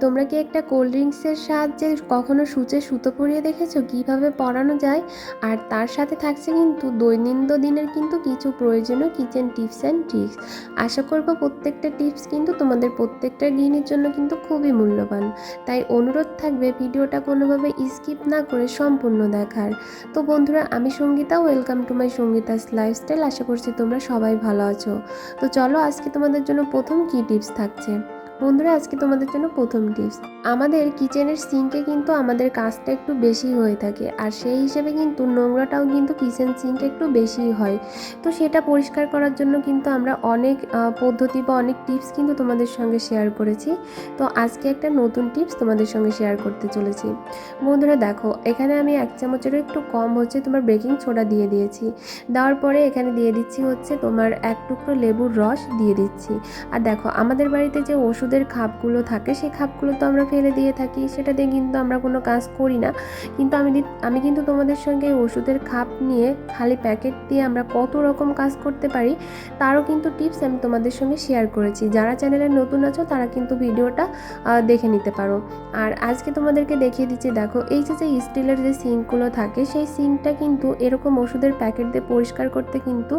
তোমরা কি একটা কোল্ড ড্রিঙ্কসের সাহায্যে কখনো সূচে সুতো পরিয়ে দেখেছ? কীভাবে পরানো যায়? আর তার সাথে থাকছে কিন্তু দৈনন্দিন দিনের কিন্তু কিছু প্রয়োজনীয় কিচেন টিপস অ্যান্ড ট্রিক্স আশা করব প্রত্যেকটা টিপস কিন্তু তোমাদের প্রত্যেকটা গৃহিণীর জন্য কিন্তু খুবই মূল্যবান। তাই অনুরোধ থাকবে ভিডিওটা কোনোভাবে স্কিপ না করে সম্পূর্ণ দেখার। তো বন্ধুরা, আমি Sangeeta welcome to my Sangeeta's lifestyle আশা করছি তোমরা সবাই ভালো আছো। তো চলো আজকে তোমাদের জন্য প্রথম কী টিপস থাকছে? বন্ধুরা, আজকে তোমাদের জন্য প্রথম টিপস আমাদের কিচেনের সিঙ্কে কিন্তু আমাদের কাজটা একটু বেশি হয়ে থাকে, আর সেই হিসেবে কিন্তু নোংরাটাও কিন্তু কিচেন সিঙ্কে একটু বেশি হয়। তো সেটা পরিষ্কার করার জন্য কিন্তু আমরা অনেক পদ্ধতি বা অনেক টিপস কিন্তু তোমাদের সঙ্গে শেয়ার করেছি। তো আজকে একটা নতুন টিপস তোমাদের সঙ্গে শেয়ার করতে চলেছি। বন্ধুরা, দেখো, এখানে আমি এক চামচেরও একটু কম হচ্ছে তোমার বেকিং সোডা দিয়ে দিয়েছি। দেওয়ার পরে এখানে দিয়ে দিচ্ছি হচ্ছে তোমার এক টুকরো লেবুর রস দিয়ে দিচ্ছি। আর দেখো, আমাদের বাড়িতে যে ওষুধের খাপগুলো থাকে, সেই খাপগুলো তো আমরা ফেলে দিয়ে থাকি। সেটা দিয়ে কিন্তু আমরা কোনো কাজ করি না। কিন্তু আমি আমি কিন্তু তোমাদের সঙ্গে এই ওষুধের খাপ নিয়ে খালি প্যাকেট দিয়ে আমরা কত রকম কাজ করতে পারি, তারও কিন্তু টিপস আমি তোমাদের সঙ্গে শেয়ার করেছি। যারা চ্যানেলে নতুন আছো, তারা কিন্তু ভিডিওটা দেখে নিতে পারো। আর আজকে তোমাদেরকে দেখিয়ে দিচ্ছি, দেখো, এই যে যে স্টিলের যে সিঙ্কগুলো থাকে, সেই সিঙ্কটা কিন্তু এরকম ওষুধের প্যাকেট দিয়ে পরিষ্কার করতে কিন্তু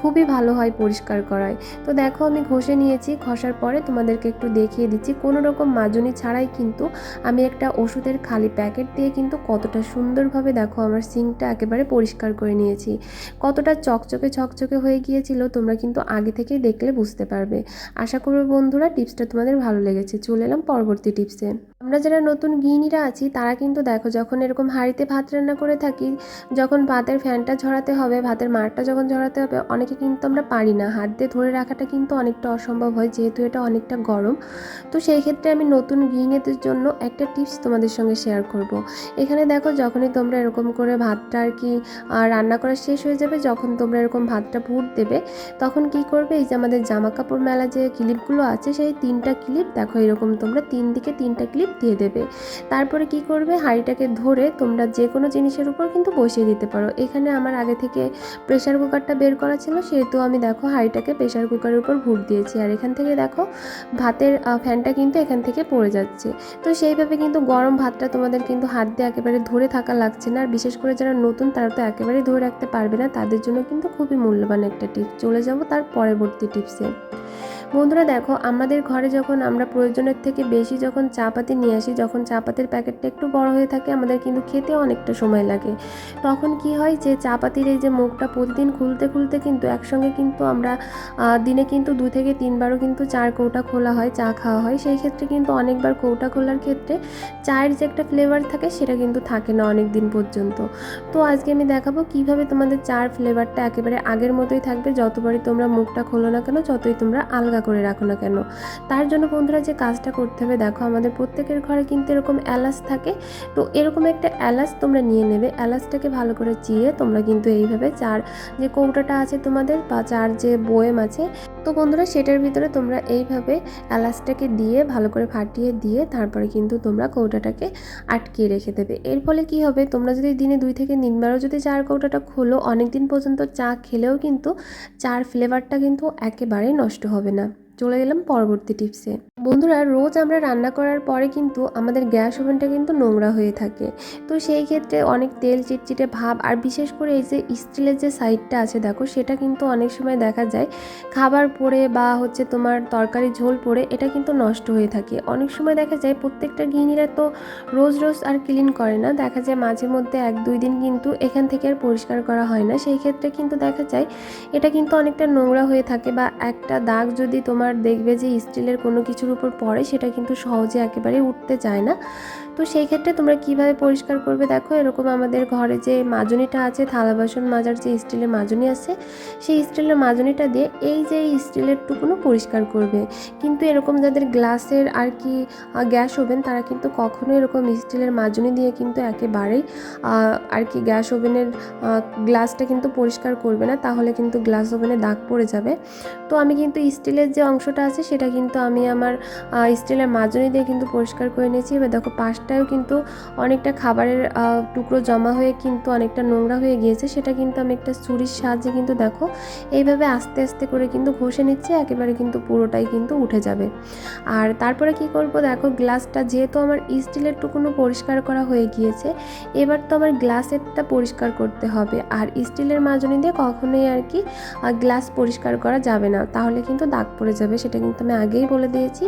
খুবই ভালো হয় পরিষ্কার করায়। তো দেখো, আমি ঘষে নিয়েছি, ঘষার পরে তোমাদেরকে একটু দেখিয়ে দিচ্ছি। কোনো রকম মাজনি ছাড়াই কিন্তু আমি একটা ওষুধের খালি প্যাকেট দিয়ে কিন্তু কতটা সুন্দরভাবে দেখো আমার সিঙ্কটা একেবারে পরিষ্কার করে নিয়েছি। কতটা চকচকে ছকচকে হয়ে গিয়েছিল তোমরা কিন্তু আগে থেকে দেখলে বুঝতে পারবে। আশা করব বন্ধুরা টিপসটা তোমাদের ভালো লেগেছে। চলে এলাম পরবর্তী টিপসে। আমরা যারা নতুন গৃহিণীরা আছি, তারা কিন্তু দেখো যখন এরকম হাঁড়িতে ভাত রান্না করে থাকি, যখন ভাতের ফ্যানটা ঝরাতে হবে, ভাতের মারটা যখন ঝরাতে হবে, অনেকে কিন্তু আমরা পারি না হাত দিয়ে ধরে রাখাটা কিন্তু অনেকটা অসম্ভব হয়, যেহেতু এটা অনেকটা গরম তো সেই ক্ষেত্রে আমি নতুন গৃহিণীদের জন্য একটা টিপস তোমাদের সঙ্গে শেয়ার করব। এখানে দেখো যখনই তোমরা এরকম করে ভাতটা আর কি রান্না করা শেষ হয়ে যাবে, যখন তোমরা এরকম ভাতটা ফুট দেবে, তখন কি করবে, এই যে আমাদের জামা কাপড় মেলা যে ক্লিপগুলো আছে, সেই তিনটা ক্লিপ, দেখো এরকম তোমরা তিন দিকে তিনটা ক্লিপ দিয়ে দেবে। তারপরে কি করবে? হাঁড়িটাকে ধরে তোমরা যে কোনো জিনিসের উপর কিন্তু বসিয়ে দিতে পারো। এখানে আমার আগে থেকে প্রেশার কুকারটা বের করা ছিল, সেহেতু আমি দেখো হাঁড়িটাকে প্রেশার কুকারের উপর ভুট দিয়েছি। আর এখান থেকে দেখো ভাতের ফ্যানটা কিন্তু এখান থেকে পড়ে যাচ্ছে। তো সেইভাবে কিন্তু গরম ভাতটা তোমাদের কিন্তু হাত দিয়ে একেবারে ধরে থাকা লাগছে না। আর বিশেষ করে যারা নতুন, তারা তো একেবারেই ধরে রাখতে পারবে না। তাদের জন্য কিন্তু খুবই মূল্যবান একটা টিপস চলে যাব তার পরবর্তী টিপসে। বন্ধুরা দেখো, আমাদের ঘরে যখন আমরা প্রয়োজনের থেকে বেশি যখন চা পাতি নিয়ে আসি, যখন চা পাতির প্যাকেটটা একটু বড় হয়ে থাকে, আমাদের কিন্তু খেতে অনেকটা সময় লাগে। তখন কি হয় যে, চা পাতির এই যে মুখটা প্রতিদিন খুলতে খুলতে কিন্তু একসঙ্গে কিন্তু আমরা দিনে কিন্তু দু থেকে তিনবারও কিন্তু চার কৌটা খোলা হয়, চা খাওয়া হয়। সেই ক্ষেত্রে কিন্তু অনেকবার কৌটা খোলার ক্ষেত্রে চায়ের যে একটা ফ্লেভার থাকে, সেটা কিন্তু থাকে না অনেক দিন পর্যন্ত। তো আজকে আমি দেখাবো কীভাবে তোমাদের চার ফ্লেভারটা একেবারে আগের মতোই থাকবে। যতবারই তোমরা মুখটা খোলো না কেন, যতই তোমরা আলগা করে রাখো না কেন? তার জন্য বন্ধুরা যে কাজটা করতে হবে, দেখো আমাদের প্রত্যেকের ঘরে কিন্তু এরকম এলাচ থাকে। তো এরকম একটা এলাচ তোমরা নিয়ে নেবে। এলাচটাকে ভালো করে চিড়ে তোমরা কিন্তু এইভাবে চার যে কৌটাটা আছে তোমাদের বা চার যে বয়েম আছে, তো বন্ধুরা সেটার ভিতরে তোমরা এইভাবে এলাচটাকে দিয়ে ভালো করে ফাটিয়ে দিয়ে তারপরে কিন্তু তোমরা কৌটাটাকে আটকিয়ে রেখে দেবে। এর ফলে কি হবে? তোমরা যদি দিনে দুই থেকে তিনবারও যদি চার কৌটাটা খোলো অনেক দিন পর্যন্ত চা খেলেও কিন্তু চার ফ্লেভারটা কিন্তু একেবারেই নষ্ট হবে না। চলে গেলাম পরবর্তী টিপসে। বন্ধুরা, রোজ আমরা রান্না করার পরে কিন্তু আমাদের গ্যাস ওভেনটা কিন্তু নোংরা হয়ে থাকে। তো সেই ক্ষেত্রে অনেক তেল, চিটচিটে ভাব আর বিশেষ করে এই যে স্টিলের যে সাইডটা আছে, দেখো, সেটা কিন্তু অনেক সময় দেখা যায়, খাবার পড়ে বা হচ্ছে তোমার তরকারি ঝোল পড়ে, এটা কিন্তু নষ্ট হয়ে থাকে। অনেক সময় দেখা যায় প্রত্যেকটা গৃহিণীরা তো রোজ রোজ আর ক্লিন করে না। দেখা যায় মাঝে মধ্যে এক, দুই দিন কিন্তু এখান থেকে আর পরিষ্কার করা হয় না। সেই ক্ষেত্রে কিন্তু দেখা যায়, এটা কিন্তু অনেকটা নোংরা হয়ে থাকে বা একটা দাগ যদি তোমার দেখবে যে স্টিলের কোনো কিছুর উপর পড়ে সেটা কিন্তু সহজে একেবারে উঠতে চায় না। তো সেই ক্ষেত্রে তোমরা কীভাবে পরিষ্কার করবে? দেখো, এরকম আমাদের ঘরে যে মাজনিটা আছে, থালা বাসন মাজার যে স্টিলের মাজনি আছে, সেই স্টিলের মাজনিটা দিয়ে এই যে স্টিলের টুকুনো পরিষ্কার করবে। কিন্তু এরকম যাদের গ্লাসের আর কি গ্যাস ওভেন, তারা কিন্তু কখনো এরকম স্টিলের মাজনি দিয়ে কিন্তু একেবারেই আর কি গ্যাস ওভেনের গ্লাসটা কিন্তু পরিষ্কার করবে না। তাহলে কিন্তু গ্লাস ওভেনে দাগ পড়ে যাবে। তো আমি কিন্তু স্টিলের যে অংশটা আছে, সেটা কিন্তু আমি আমার স্টিলের মাজনি দিয়ে কিন্তু পরিষ্কার করে নিয়েছি। এবার দেখো পাশটা গ্লাসটাও কিন্তু অনেকটা খাবারের টুকরো জমা হয়ে কিন্তু অনেকটা নোংরা হয়ে গিয়েছে। সেটা কিন্তু আমি একটা ছুরির সাহায্যে কিন্তু দেখো এইভাবে আস্তে আস্তে করে কিন্তু ঘষে নিচ্ছে, একেবারে কিন্তু পুরোটাই কিন্তু উঠে যাবে। আর তারপরে কি করব দেখো গ্লাসটা যেহেতু আমার স্টিলের টুকুনো পরিষ্কার করা হয়ে গিয়েছে, এবার তো আমার গ্লাসেরটা পরিষ্কার করতে হবে। আর স্টিলের মাজনি দিয়ে কখনোই আর কি গ্লাস পরিষ্কার করা যাবে না। তাহলে কিন্তু দাগ পড়ে যাবে, সেটা কিন্তু আমি আগেই বলে দিয়েছি।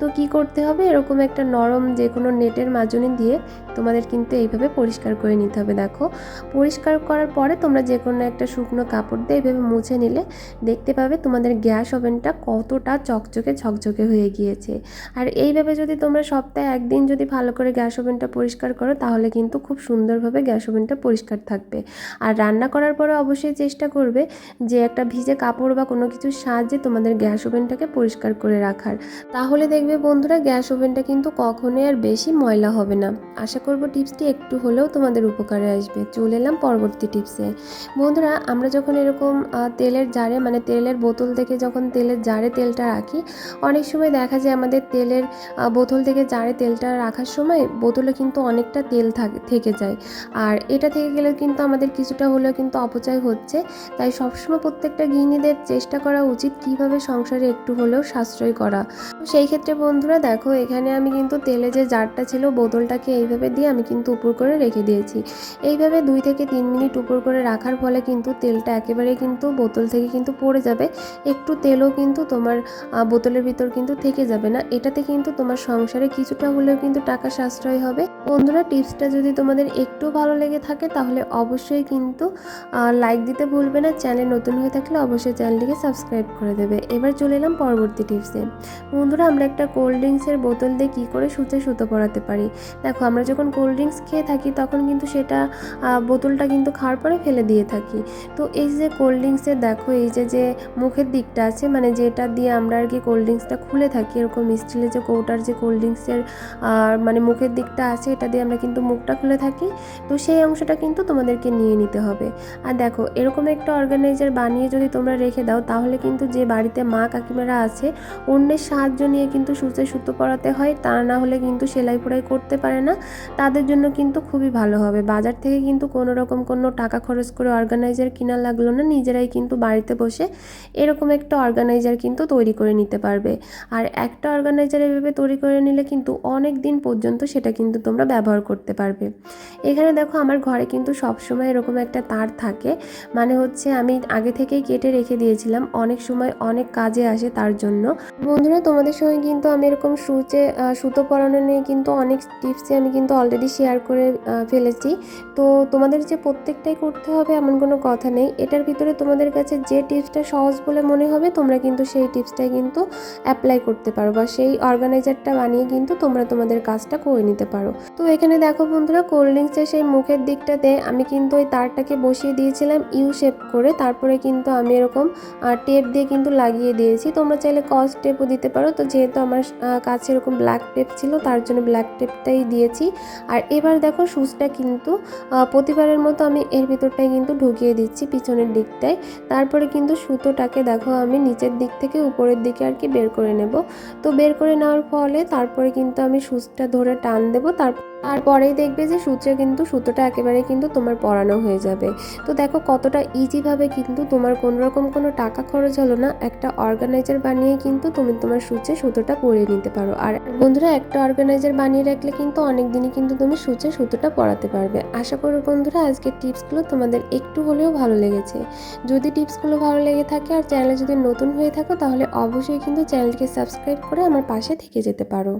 তো কি করতে হবে? এরকম একটা নরম যে কোনো নেটের মাজনি দিয়ে তোমাদের কিন্তু এইভাবে পরিষ্কার করে নিতে হবে, দেখো। পরিষ্কার করার পরে তোমরা যে কোনো একটা শুকনো কাপড় দিয়ে এইভাবে মুছে নিলে দেখতে পাবে তোমাদের গ্যাস ওভেনটা কতটা চকচকে ঝকঝকে হয়ে গিয়েছে। আর এইভাবে যদি তোমরা সপ্তাহে একদিন যদি ভালো করে গ্যাস ওভেনটা পরিষ্কার করো, তাহলে কিন্তু খুব সুন্দরভাবে গ্যাস ওভেনটা পরিষ্কার থাকবে। আর রান্না করার পরে অবশ্যই চেষ্টা করবে যে একটা ভিজে কাপড় বা কোনো কিছুর সাহায্যে তোমাদের গ্যাস ওভেনটাকে পরিষ্কার করে রাখার। তাহলে দেখবে বন্ধুরা, গ্যাস ওভেনটা কিন্তু কখনোই আর বেশি ময়লা হবে না। আশা করব টিপসটি একটু হলেও তোমাদের উপকারে আসবে। চলে এলাম পরবর্তী টিপসে। বন্ধুরা, আমরা যখন এরকম তেলের জারে মানে তেলের বোতল থেকে যখন তেলের জারে তেলটা রাখি, অনেক সময় দেখা যায় আমাদের তেলের বোতল থেকে জারে তেলটা রাখার সময় বোতলে কিন্তু অনেকটা তেল থাকে, থেকে যায়। আর এটা থেকে গেলে কিন্তু আমাদের কিছুটা হলেও কিন্তু অপচয় হচ্ছে। তাই সবসময় প্রত্যেকটা গৃহিণীদের চেষ্টা করা উচিত কীভাবে সংসারে একটু হলেও সাশ্রয় করা। সেই ক্ষেত্রে বন্ধুরা, দেখো, এখানে আমি কিন্তু তেলে যে জারটা ছিল বোতলটাকে এইভাবে দিয়ে আমি কিন্তু উপর করে রেখে দিয়েছি। এইভাবে দুই থেকে তিন মিনিট উপর করে রাখার ফলে কিন্তু তেলটা একেবারে কিন্তু বোতল থেকে কিন্তু পড়ে যাবে। একটু তেলও কিন্তু তোমার বোতলের ভিতর কিন্তু থেকে যাবে না। এটাতে কিন্তু তোমার সংসারে কিছুটা হলেও কিন্তু টাকা সাশ্রয় হবে। বন্ধুরা, টিপসটা যদি তোমাদের একটু ভালো লেগে থাকে তাহলে অবশ্যই কিন্তু লাইক দিতে ভুলবে না। চ্যানেল নতুন হয়ে থাকলে অবশ্যই চ্যানেলটিকে সাবস্ক্রাইব করে দেবে। এবার চলে এলাম পরবর্তী টিপসে। বন্ধুরা, আমরা একটা কোল্ড ড্রিঙ্কসের বোতল দিয়ে কী করে সুচে সুতো পরাতে পারি? দেখো, আমরা যখন কোল্ড ড্রিঙ্কস খেয়ে থাকি, তখন কিন্তু সেটা বোতলটা কিন্তু খাওয়ার পরে ফেলে দিয়ে থাকি। তো এই যে কোল্ড ড্রিঙ্কসের দেখো, এই যে যে মুখের দিকটা আছে মানে যেটা দিয়ে আমরা আর কি কোল্ড ড্রিঙ্কসটা খুলে থাকি, এরকম স্টিলের যে কৌটার যে কোল্ড ড্রিঙ্কসের মানে মুখের দিকটা আছে, এটা দিয়ে আমরা কিন্তু মুখটা খুলে থাকি। তো সেই অংশটা কিন্তু তোমাদেরকে নিয়ে নিতে হবে। আর দেখো, এরকম একটা অর্গানাইজার বানিয়ে যদি তোমরা রেখে দাও, তাহলে কিন্তু যে বাড়িতে মা কাকিমারা আছে, অন্যের সাহায্য নিয়ে কিন্তু সূচে সুতো পরাতে হয়, তা না হলে কিন্তু সেলাই পোড়াই করতে পারে না, তাদের জন্য কিন্তু খুবই ভালো হবে। বাজার থেকে কিন্তু কোনো রকম কোনো টাকা খরচ করে অর্গানাইজার কিনা লাগল না, নিজেরাই কিন্তু বাড়িতে বসে এরকম একটা অর্গানাইজার কিন্তু তৈরি করে নিতে পারবে। আর একটা অর্গানাইজার এভাবে তৈরি করে নিলে কিন্তু অনেক দিন পর্যন্ত সেটা কিন্তু তোমরা ব্যবহার করতে পারবে। এখানে দেখো আমার ঘরে কিন্তু সবসময় এরকম একটা তার থাকে মানে হচ্ছে আমি আগে থেকেই কেটে রেখে দিয়েছিলাম, অনেক সময় অনেক কাজে আসে তার জন্য। বন্ধুরা, তোমাদের সঙ্গে কিন্তু আমি এরকম সুচে সুতো পরানো নিয়ে কিন্তু অনেক টিপসই আমি কিন্তু অলরেডি শেয়ার করে ফেলেছি। তো তোমাদের যে প্রত্যেকটাই করতে হবে এমন কোনো কথা নেই। এটার ভিতরে তোমাদের কাছে যে টিপসটা সহজ বলে মনে হবে, তোমরা কিন্তু সেই টিপসটাই কিন্তু অ্যাপ্লাই করতে পারো বা সেই অর্গানাইজারটা বানিয়ে কিন্তু তোমরা তোমাদের কাজটা করে নিতে পারো। তো এখানে দেখো বন্ধুরা কোল্ড ড্রিঙ্কসের সেই মুখের দিকটাতে আমি কিন্তু ওই তারটাকে বসিয়ে দিয়েছিলাম ইউ শেপ করে। তারপরে কিন্তু আমি এরকম টেপ দিয়ে কিন্তু লাগিয়ে দিয়েছি। তোমরা চাইলে কস টেপও দিতে পারো। তো যেহেতু আমার কাছে এরকম ব্ল্যাক টেপ ছিল, তার জন্য ব্ল্যাক টেপটাই দিয়েছি। আর এবার দেখো সুচটা কিন্তু প্রতিবারের মতো আমি এর ভিতরটাই কিন্তু ঢুকিয়ে দিচ্ছি পিছনের দিকটায়। তারপরে কিন্তু সুতোটাকে দেখো আমি নিচের দিক থেকে উপরের দিকে আর কি বের করে নেব। তো বের করে নেওয়ার ফলে তারপরে কিন্তু আমি সুচটা ধরে টান দেবো। তার পরেই দেখবে যে সূত্রে কিন্তু সুতোটা একেবারে কিন্তু তোমার পরানো হয়ে যাবে। তো দেখো কতটা ইজিভাবে কিন্তু তোমার কোনো রকম কোনো টাকা খরচ হলো না, একটা অর্গানাইজার বানিয়ে কিন্তু তুমি তোমার সূচে সুতোটা পরিয়ে নিতে পারো। আর বন্ধুরা, একটা অর্গানাইজার বানিয়ে রাখলে কিন্তু অনেক দিনই কিন্তু তুমি সূচে সুতোটা পরাতে পারবে। আশা করি বন্ধুরা, আজকের টিপসগুলো তোমাদের একটু হলেও ভালো লেগেছে। যদি টিপসগুলো ভালো লেগে থাকে আর চ্যানেলে যদি নতুন হয়ে থাকো, তাহলে অবশ্যই কিন্তু চ্যানেলকে সাবস্ক্রাইব করে আমার পাশে থেকে যেতে পারো।